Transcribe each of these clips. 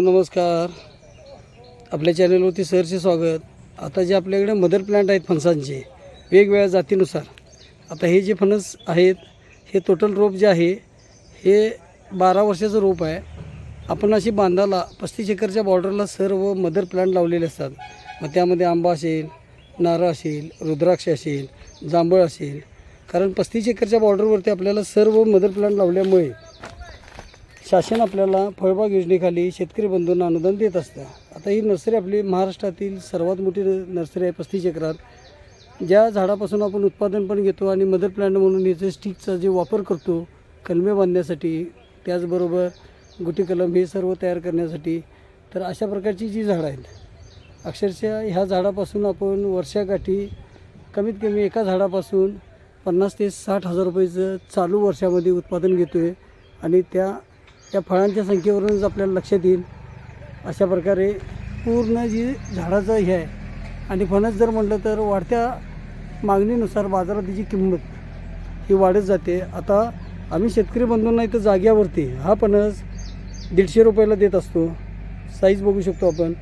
नमस्कार. आपल्या चॅनलवरती सरचे स्वागत. आता जे आपल्याकडे मदर प्लांट आहेत फणसांचे वेगवेगळ्या जातीनुसार. आता हे जे फणस आहेत हे टोटल रोप जे आहे हे बारा वर्षाचं रोप आहे. आपण अशी बांधाला पस्तीस एकरच्या बॉर्डरला सर्व मदर प्लांट लावलेले असतात. मग त्यामध्ये आंबा असेल नारळ असेल रुद्राक्ष असेल जांभळ असेल. कारण पस्तीस एकरच्या बॉर्डरवरती आपल्याला सर्व मदर प्लांट लावल्यामुळे शासन आपल्याला फळबाग योजनेखाली शेतकरी बंधूंना अनुदान देत असतं. आता ही नर्सरी आपली महाराष्ट्रातील सर्वात मोठी न- नर्सरी आहे पस्तीस एकरात. ज्या झाडापासून आपण उत्पादन पण घेतो आणि मदर प्लांट म्हणून याचे स्टिकचा जे वापर करतो कलमे बांधण्यासाठी त्याचबरोबर गुटी कलम हे सर्व तयार करण्यासाठी तर अशा प्रकारची जी झाडं आहेत अक्षरशः ह्या झाडापासून आपण वर्षाकाठी कमीत कमी एका झाडापासून पन्नास ते साठ हजार रुपयाचं चालू वर्षामध्ये उत्पादन घेतो आहे आणि त्या त्या फळांच्या संख्येवरूनच आपल्याला लक्षात येईल अशा प्रकारे पूर्ण जी झाडाचं हे आहे आणि फणस जर म्हटलं तर वाढत्या मागणीनुसार बाजारात त्याची किंमत ही वाढत जाते. आता आम्ही शेतकरी बंधूंना इथं जाग्यावरती हा फणस दीडशे रुपयाला देत असतो. साईज बघू शकतो आपण.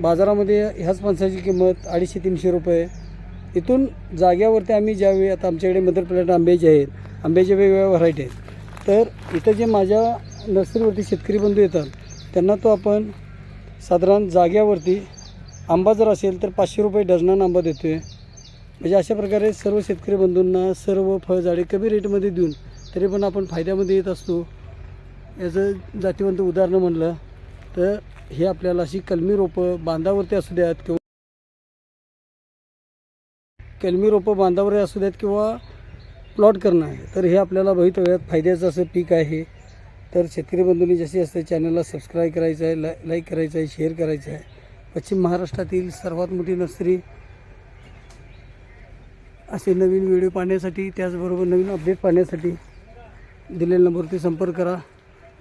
बाजारामध्ये ह्याच फणसाची किंमत अडीचशे तीनशे रुपये. इथून जाग्यावरती आम्ही ज्यावेळी आता आमच्याकडे मदर प्लॅट आंब्याचे आहेत आंब्याच्या वेगवेगळ्या व्हरायटी आहेत. तर इथं जे माझ्या नर्सरीवरती शेतकरी बंधू येतात त्यांना तो आपण साधारण जाग्यावरती आंबा जर असेल तर पाचशे रुपये डझनानं आंबा देतो आहे म्हणजे अशा प्रकारे सर्व शेतकरी बंधूंना सर्व फळझाडे कमी रेटमध्ये देऊन तरी पण आपण फायद्यामध्ये येत असतो. याचं जातीवंत उदाहरणं म्हणलं तर हे आपल्याला अशी कलमी रोपं बांधावरती असू द्यात किंवा कलमी रोपं बांधावर असू द्यात किंवा प्लॉट करणं आहे तर हे आपल्याला भवितव्यात फायद्याचं असं पीक आहे. तर शेतकरी बंधूंनी जसे असते चॅनलला सबस्क्राईब करायचं आहे ला लाईक करायचं आहे शेअर करायचं आहे. पश्चिम महाराष्ट्रातील सर्वात मोठी नर्सरी असे नवीन व्हिडिओ पाहण्यासाठी त्याचबरोबर नवीन अपडेट पाहण्यासाठी दिलेल्या नंबरवरती संपर्क करा.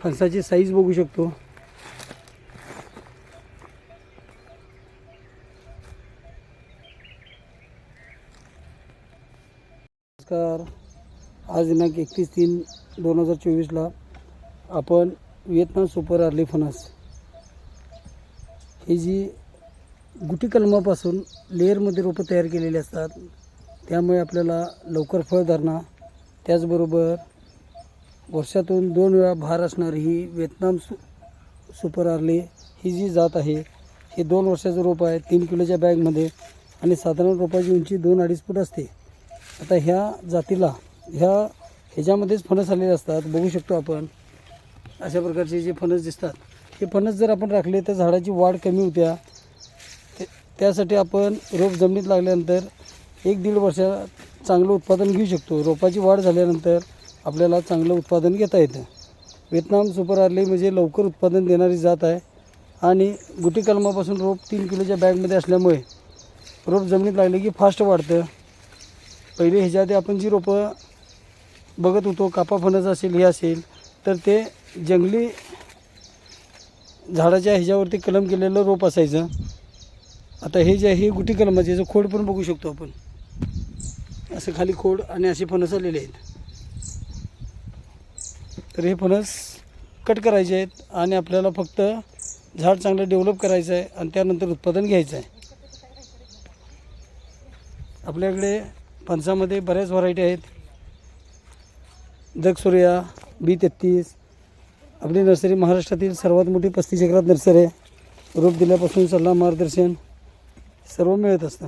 फणसाची साईज बघू शकतो. नमस्कार. आज दिनांक एकतीस तीन दोन हजार चोवीसला आपण व्हिएतनाम सुपर आर्ली फणस. ही जी गुटी कलमापासून लेअरमध्ये रोपं तयार केलेली असतात त्यामुळे आपल्याला लवकर फळ धरणं त्याचबरोबर वर्षातून दोन वेळा भार असणारी ही व्हिएतनाम सु सुपर आर्ली ही जी जात आहे हे दोन वर्षाचं रोप आहे तीन किलोच्या बॅगमध्ये आणि साधारण रोपाची उंची दोन अडीच फूट असते. आता ह्या जातीला ह्या ह्याच्यामध्येच फणस आलेले असतात बघू शकतो आपण. अशा प्रकारचे जे फणस दिसतात हे फणस जर आपण राखले तर झाडाची वाढ कमी होत्या. ते- त्यासाठी आपण रोप जमिनीत लागल्यानंतर एक दीड वर्षात चांगलं उत्पादन घेऊ शकतो. रोपाची वाढ झाल्यानंतर आपल्याला चांगलं उत्पादन घेता येतं. व्हिएतनाम सुपर आर्ली म्हणजे लवकर उत्पादन देणारी जात आहे आणि गुटी कलमापासून रोप तीन किलोच्या बॅगमध्ये असल्यामुळे रोप जमिनीत लागले की फास्ट वाढतं. पहिले ह्याच्या आधी आपण जी रोपं बघत होतो कापा फणस असेल हे असेल तर ते जंगली झाडाच्या ह्याच्यावरती कलम केलेलं रोप असायचं. आता हे जे आहे हे गुटी कलमाचे याचं खोड पण बघू शकतो आपण. असं खाली खोड आणि असे फणस आलेले आहेत. तर हे फणस कट करायचे आहेत आणि आपल्याला फक्त झाड चांगलं डेव्हलप करायचं आहे आणि त्यानंतर उत्पादन घ्यायचं आहे. आपल्याकडे फणसामध्ये बऱ्याच व्हरायटी आहेत. जगसूर्या बी तेहत्तीस आपली नर्सरी महाराष्ट्रातील सर्वात मोठी पस्तीस एकरात नर्सरी आहे. रोप दिल्यापासून सल्ला मार्गदर्शन सर्व मिळत असतं.